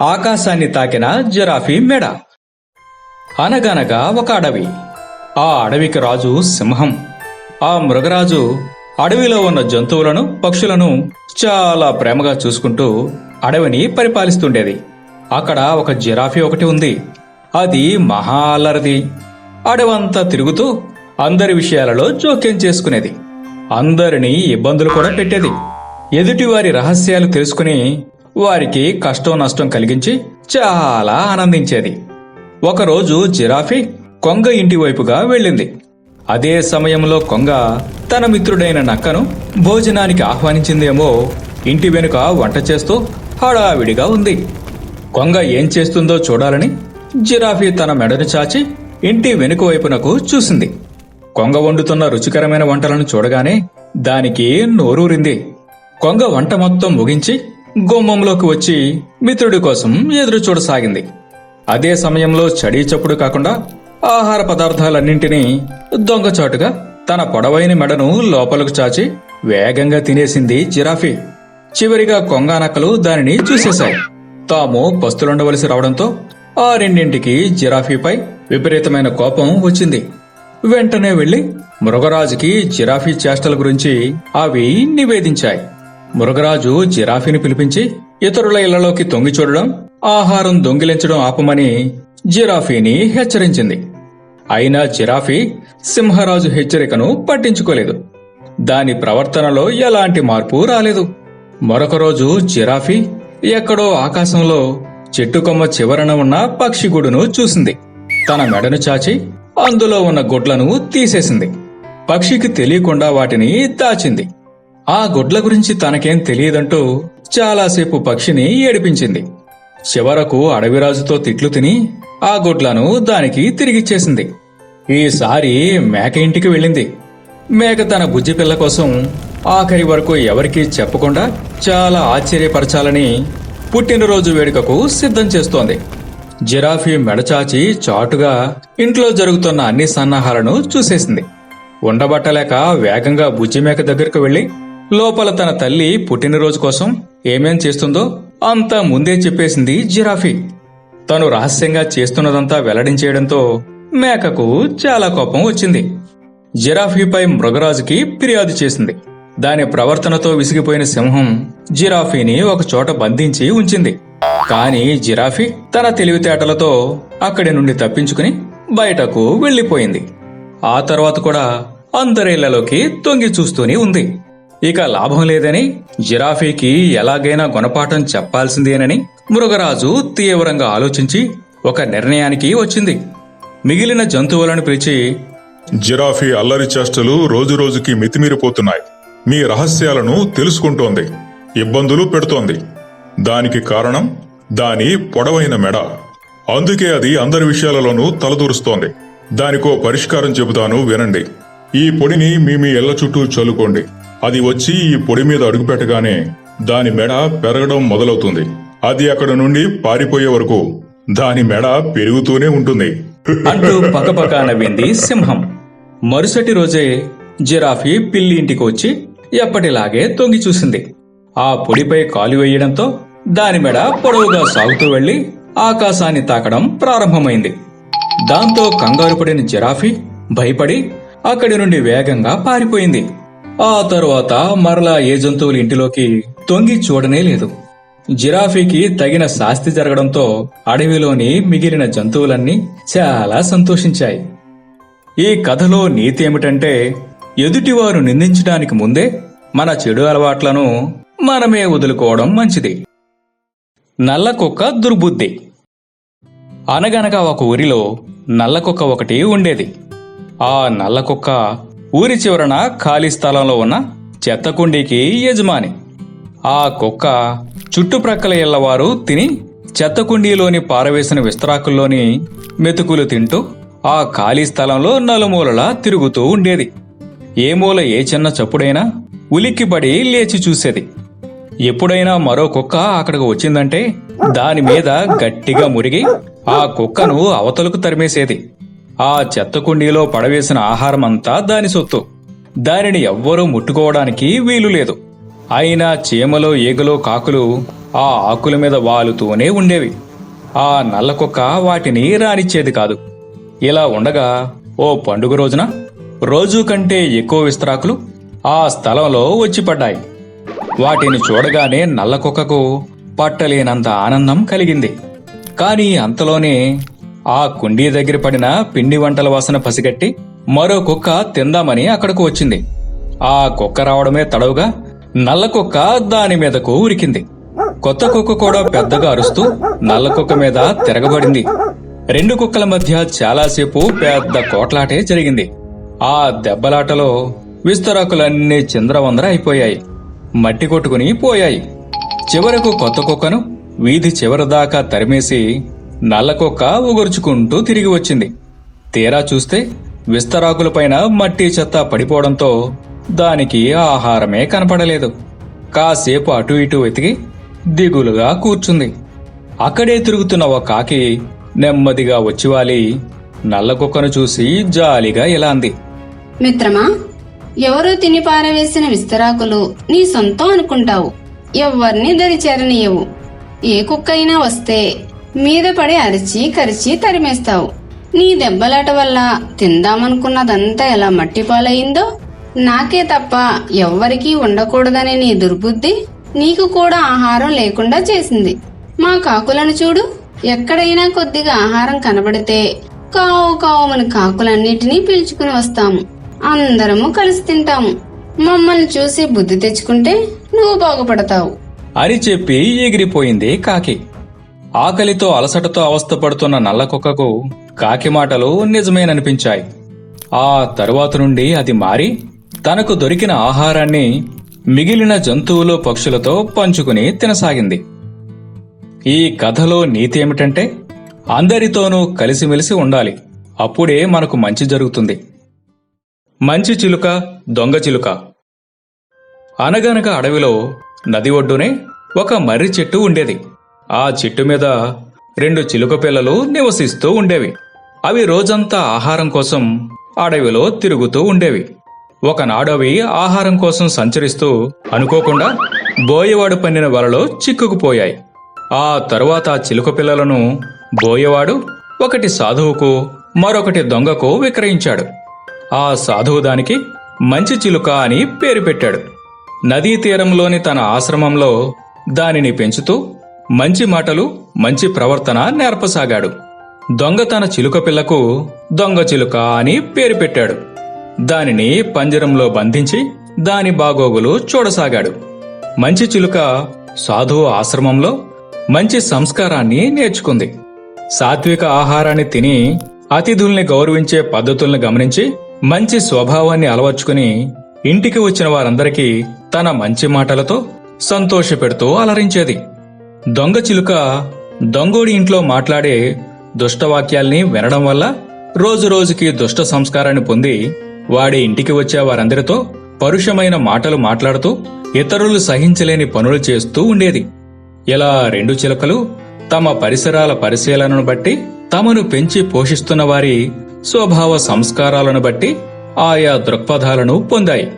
ఆకాశాన్ని తాకిన జిరాఫీ మెడ. అనగనగా ఒక అడవి. ఆ అడవికి రాజు సింహం. ఆ మృగరాజు అడవిలో ఉన్న జంతువులను పక్షులను చాలా ప్రేమగా చూసుకుంటూ అడవిని పరిపాలిస్తుండేది. అక్కడ ఒక జిరాఫీ ఒకటి ఉంది. అది మహా అల్లరిది అడవంతా తిరుగుతూ అందరి విషయాలలో జోక్యం చేసుకునేది. అందరినీ ఇబ్బందులు కూడా పెట్టేది. ఎదుటివారి రహస్యాలు తెలుసుకుని వారికి కష్టం నష్టం కలిగించి చాలా ఆనందించేది. ఒకరోజు జిరాఫీ కొంగ ఇంటి వైపుగా వెళ్ళింది. అదే సమయంలో కొంగ తన మిత్రుడైన నక్కను భోజనానికి ఆహ్వానించిందేమో ఇంటి వెనుక వంట చేస్తూ హడావిడిగా ఉంది. కొంగ ఏం చేస్తుందో చూడాలని జిరాఫీ తన మెడను చాచి ఇంటి వెనుక వైపునకు చూసింది. కొంగ వండుతున్న రుచికరమైన వంటలను చూడగానే దానికి నోరూరింది. కొంగ వంట మొత్తం ముగించి గుమ్మంలోకి వచ్చి మిత్రుడి కోసం ఎదురు చూడసాగింది. అదే సమయంలో చడీ చప్పుడు కాకుండా ఆహార పదార్థాలన్నింటినీ దొంగచాటుగా తన పొడవైన మెడను లోపలకు చాచి వేగంగా తినేసింది జిరాఫీ. చివరిగా కొంగానక్కలు దానిని చూసేశాయి. తాము పస్తులుండవలసి రావడంతో ఆ రెండింటికి జిరాఫీపై విపరీతమైన కోపం వచ్చింది. వెంటనే వెళ్ళి మృగరాజుకి జిరాఫీ చేష్టల గురించి అవి నివేదించాయి. మురగరాజు జిరాఫీని పిలిపించి ఇతరుల ఇళ్ళలోకి తొంగి చూడడం ఆహారం దొంగిలించడం ఆపమని జిరాఫీని హెచ్చరించింది. అయినా జిరాఫీ సింహరాజు హెచ్చరికను పట్టించుకోలేదు. దాని ప్రవర్తనలో ఎలాంటి మార్పు రాలేదు. మరొక రోజు జిరాఫీ ఎక్కడో ఆకాశంలో చెట్టుకొమ్మ చివరన ఉన్న పక్షిగూడును చూసింది. తన మెడను చాచి అందులో ఉన్న గుడ్లను తీసేసింది. పక్షికి తెలియకుండా వాటిని దాచింది. ఆ గుడ్ల గురించి తనకేం తెలియదంటూ చాలాసేపు పక్షిని ఏడిపించింది. చివరకు అడవిరాజుతో తిట్లు తిని ఆ గుడ్లను దానికి తిరిగిచ్చేసింది. ఈసారి మేక ఇంటికి వెళ్ళింది. మేక తన బుజ్జి పిల్ల కోసం ఆఖరి వరకు ఎవరికీ చెప్పకుండా చాలా ఆశ్చర్యపరచాలని పుట్టినరోజు వేడుకకు సిద్ధం చేస్తోంది. జిరాఫీ మెడచాచి చాటుగా ఇంట్లో జరుగుతున్న అన్ని సన్నాహాలను చూసేసింది. ఉండబట్టలేక వేగంగా బుజ్జి మేక దగ్గరకు వెళ్ళి లోపల తన తల్లి పుట్టినరోజు కోసం ఏమేం చేస్తుందో అంతా ముందే చెప్పేసింది జిరాఫీ. తను రహస్యంగా చేస్తున్నదంతా వెల్లడించేయడంతో మేకకు చాలా కోపం వచ్చింది. జిరాఫీపై మృగరాజుకి ఫిర్యాదు చేసింది. దాని ప్రవర్తనతో విసిగిపోయిన సింహం జిరాఫీని ఒక చోట బంధించి ఉంచింది. కాని జిరాఫీ తన తెలివితేటలతో అక్కడి నుండి తప్పించుకుని బయటకు వెళ్ళిపోయింది ఆ తర్వాత కూడా అందరిళ్ళలోకి తొంగి చూస్తూనే ఉంది. ఇక లాభం లేదని జిరాఫీకి ఎలాగైనా గుణపాఠం చెప్పాల్సిందేనని మృగరాజు తీవ్రంగా ఆలోచించి ఒక నిర్ణయానికి వచ్చింది. మిగిలిన జంతువులను పిలిచి జిరాఫీ అల్లరి చేష్టలు రోజురోజుకి మితిమీరిపోతున్నాయి. మీ రహస్యాలను తెలుసుకుంటోంది. ఇబ్బందులు పెడుతోంది. దానికి కారణం దాని పొడవైన మెడ. అందుకే అది అందరి విషయాలలోనూ తలదూరుస్తోంది. దానికో పరిష్కారం చెబుతాను వినండి. ఈ పొడిని మీ మీ ఇళ్ళ చుట్టూ చల్లుకోండి. అది వచ్చి ఈ పొడి మీద అడుగుపెట్టగానే దాని మెడ పెరగడం మొదలవుతుంది. అది అక్కడ నుండి పారిపోయే వరకు దాని మెడ పెరుగుతూనే ఉంటుంది. అంటూ పకపక నవ్వింది సింహం. మరుసటి రోజే జిరాఫీ పిల్లి ఇంటికి వచ్చి ఎప్పటిలాగే తొంగి చూసింది. ఆ పొడిపై కాలు వేయడంతో దాని మెడ పొడవుగా సాగుతూ వెళ్ళి ఆకాశాన్ని తాకడం ప్రారంభమైంది. దాంతో కంగారు పడిన జిరాఫీ భయపడి అక్కడి నుండి వేగంగా పారిపోయింది. ఆ తరువాత మరలా ఏ జంతువుల ఇంటిలోకి తొంగి చూడనే లేదు. జిరాఫీకి తగిన శాస్తి జరగడంతో అడవిలోని మిగిలిన జంతువులన్నీ చాలా సంతోషించాయి. ఈ కథలో నీతి ఏమిటంటే ఎదుటివారు నిందించడానికి ముందే మన చెడు అలవాట్లను మనమే వదులుకోవడం మంచిది. నల్ల కుక్క దుర్బుద్ధి. అనగనగా ఒక ఊరిలో నల్ల కుక్క ఒకటి ఉండేది. ఆ నల్ల కుక్క ఊరి చివరన ఖాళీ స్థలంలో ఉన్న చెత్త కుండీకి యజమాని. ఆ కుక్క చుట్టుప్రక్కల ఇళ్ళవారు తిని చెత్త కుండీలోని పారవేసిన విస్తరాకుల్లోని మెతుకులు తింటూ ఆ ఖాళీ స్థలంలో నలుమూలలా తిరుగుతూ ఉండేది. ఏ మూల ఏ చిన్న చప్పుడైనా ఉలిక్కిపడి లేచి చూసేది. ఎప్పుడైనా మరో కుక్క అక్కడికి వచ్చిందంటే దాని మీద గట్టిగా మురిగి ఆ కుక్కను అవతలకు తరిమేసేది. ఆ చెత్త కుండీలో పడవేసిన ఆహారమంతా దాని సొత్తు. దానిని ఎవ్వరూ ముట్టుకోవడానికి వీలు లేదు. అయినా చీమలో ఈగలు కాకులు ఆ ఆకుల మీద వాలుతూనే ఉండేవి. ఆ నల్ల కుక్క వాటిని రానిచ్చేది కాదు. ఇలా ఉండగా ఓ పండుగ రోజున రోజు కంటే ఎక్కువ విస్తరాకులు ఆ స్థలంలో వచ్చిపడ్డాయి వాటిని చూడగానే నల్ల కుక్కకు పట్టలేనంత ఆనందం కలిగింది. కాని అంతలోనే ఆ కుండీ దగ్గర పడిన పిండి వంటల వాసన పసిగట్టి మరో కుక్క తిందామని అక్కడకు వచ్చింది. ఆ కుక్క రావడమే తడవుగా నల్ల కుక్క దాని మీదకు ఉరికింది. కొత్త కుక్క కూడా పెద్దగా అరుస్తూ నల్ల కుక్క మీద తిరగబడింది. రెండు కుక్కల మధ్య చాలాసేపు పెద్ద కోట్లాటే జరిగింది. ఆ దెబ్బలాటలో విస్తరాకులన్నీ చింద్రవందర అయిపోయాయి. మట్టి కొట్టుకుని పోయాయి. చివరకు కొత్త కుక్కను వీధి చివరి దాకా తరిమేసి నల్ల కుక్క తిరిగి వచ్చింది. తీరా చూస్తే విస్తరాకులపైన మట్టి చెత్త పడిపోవడంతో దానికి ఆహారమే కనపడలేదు. కాసేపు అటు ఇటు వెతికి దిగులుగా కూర్చుంది. అక్కడే తిరుగుతున్న ఒక కాకి నెమ్మదిగా వచ్చివాలి నల్ల కుక్కను చూసి జాలిగా ఇలా అంది. మిత్రమా ఎవరో తిని పారవేసిన విస్తరాకులు నీ సొంతం అనుకుంటావు. ఎవ్వరిని దరిచేరనీయవు. ఏ కుక్క అయినా వస్తే మీద పడి అరిచి కరిచి తరిమేస్తావు. నీ దెబ్బలాట వల్ల తిందామనుకున్నదంతా ఎలా మట్టిపాలయ్యిందో నాకే తప్ప ఎవ్వరికీ ఉండకూడదనే నీ దుర్బుద్ధి నీకు కూడా ఆహారం లేకుండా చేసింది. మా కాకులను చూడు ఎక్కడైనా కొద్దిగా ఆహారం కనబడితే కావు కావుమని కాకులన్నిటినీ పీల్చుకుని వస్తాము. అందరము కలిసి తింటాము. మమ్మల్ని చూసి బుద్ధి తెచ్చుకుంటే నువ్వు బాగుపడతావు. అని చెప్పి ఎగిరిపోయింది కాకి. ఆకలితో అలసటతో అవస్థపడుతున్న నల్ల కుక్కకు కాకి మాటలు నిజమేననిపించాయి. ఆ తరువాత నుండి అది మారి తనకు దొరికిన ఆహారాన్ని మిగిలిన జంతువులు పక్షులతో పంచుకుని తినసాగింది. ఈ కథలో నీతి ఏమిటంటే అందరితోనూ కలిసిమెలిసి ఉండాలి. అప్పుడే మనకు మంచి జరుగుతుంది. మంచి చిలుక దొంగ చిలుక. అనగనగా అడవిలో నది ఒడ్డునే ఒక మర్రి చెట్టు ఉండేది. ఆ చెట్టు మీద రెండు చిలుక పిల్లలు నివసిస్తూ ఉండేవి. అవి రోజంతా ఆహారం కోసం అడవిలో తిరుగుతూ ఉండేవి. ఒకనాడు అవి ఆహారం కోసం సంచరిస్తూ అనుకోకుండా బోయవాడు పన్నిన వలలో చిక్కుకుపోయాయి. ఆ తరువాత ఆ చిలుక పిల్లలను బోయవాడు ఒకటి సాధువుకు మరొకటి దొంగకు విక్రయించాడు. ఆ సాధువు దానికి మంచి చిలుక అని పేరు పెట్టాడు. నదీ తీరంలోని తన ఆశ్రమంలో దానిని పెంచుతూ మంచి మాటలు మంచి ప్రవర్తన నేర్పసాగాడు. దొంగ తన చిలుక పిల్లకు దొంగ చిలుక అని పేరు పెట్టాడు. దానిని పంజరంలో బంధించి దాని బాగోగులు చూడసాగాడు. మంచి చిలుక సాధువు ఆశ్రమంలో మంచి సంస్కారాన్ని నేర్చుకుంది. సాత్విక ఆహారాన్ని తిని అతిథుల్ని గౌరవించే పద్ధతుల్ని గమనించి మంచి స్వభావాన్ని అలవర్చుకుని ఇంటికి వచ్చిన వారందరికీ తన మంచి మాటలతో సంతోషపెడుతూ అలరించేది. దొంగ చిలుక దొంగోడి ఇంట్లో మాట్లాడే దుష్టవాక్యాల్ని వినడం వల్ల రోజు రోజుకి దుష్ట సంస్కారాన్ని పొంది వాడి ఇంటికి వచ్చే వారందరితో పరుషమైన మాటలు మాట్లాడుతూ ఇతరులు సహించలేని పనులు చేస్తూ ఉండేది. ఇలా రెండు చిలుకలు తమ పరిసరాల పరిశీలనను బట్టి తమను పెంచి పోషిస్తున్న వారి స్వభావ సంస్కారాలను బట్టి ఆయా దృక్పథాలను పొందాయి.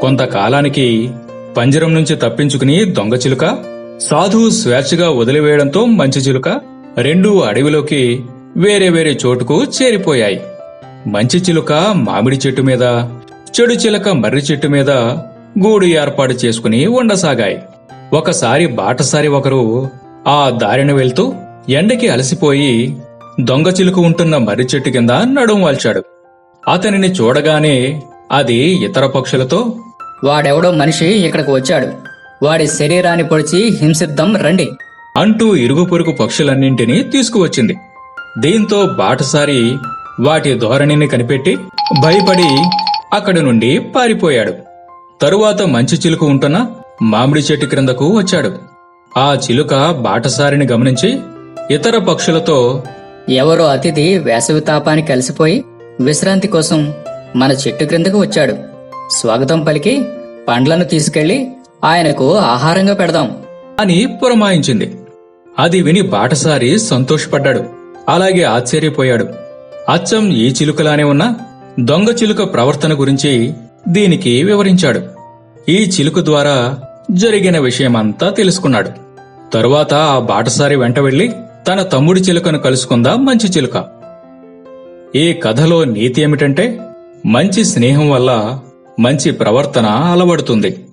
కొంతకాలానికి పంజరం నుంచి తప్పించుకుని దొంగ చిలుక సాధువు స్వేచ్ఛగా వదిలివేయడంతో మంచి చిలుక రెండూ అడవిలోకి వేరే వేరే చోటుకు చేరిపోయాయి. మంచి చిలుక మామిడి చెట్టు మీద చెడు చిలుక మర్రి చెట్టు మీద గూడు ఏర్పాటు చేసుకుని ఉండసాగాయి. ఒకసారి బాటసారి ఒకరు ఆ దారిన వెళ్తూ ఎండకి అలసిపోయి దొంగ చిలుక ఉంటున్న మర్రి చెట్టు కింద నడుం వాల్చాడు. అతనిని చూడగానే అది ఇతర పక్షులతో వాడెవడో మనిషి ఇక్కడికి వచ్చాడు. వాడి శరీరాన్ని పొడిచి హింసిద్దాం రండి. అంటూ ఇరుగు పొరుగు పక్షులన్నింటినీ తీసుకువచ్చింది. దీంతో బాటసారి వాటి ధోరణిని కనిపెట్టి భయపడి అక్కడి నుండి పారిపోయాడు. తరువాత మంచి చిలుక ఉంటున్న మామిడి చెట్టు క్రిందకు వచ్చాడు. ఆ చిలుక బాటసారిని గమనించి ఇతర పక్షులతో ఎవరో అతిథి వేసవి తాపానికి కలిసిపోయి విశ్రాంతి కోసం మన చెట్టు క్రిందకు వచ్చాడు. స్వాగతం పలికి పండ్లను తీసుకెళ్ళి ఆయనకు ఆహారంగా పెడదాం. అని పురమాయించింది. అది విని బాటసారి సంతోషపడ్డాడు. అలాగే ఆశ్చర్యపోయాడు. అచ్చం ఈ చిలుకలానే ఉన్న దొంగ చిలుక ప్రవర్తన గురించి దీనికి వివరించాడు. ఈ చిలుక ద్వారా జరిగిన విషయమంతా తెలుసుకున్నాడు. తరువాత ఆ బాటసారి వెంట వెళ్ళి తన తమ్ముడి చిలుకను కలుసుకుందా మంచి చిలుక. ఈ కథలో నీతి ఏమిటంటే మంచి స్నేహం వల్ల మంచి ప్రవర్తన అలవడుతుంది.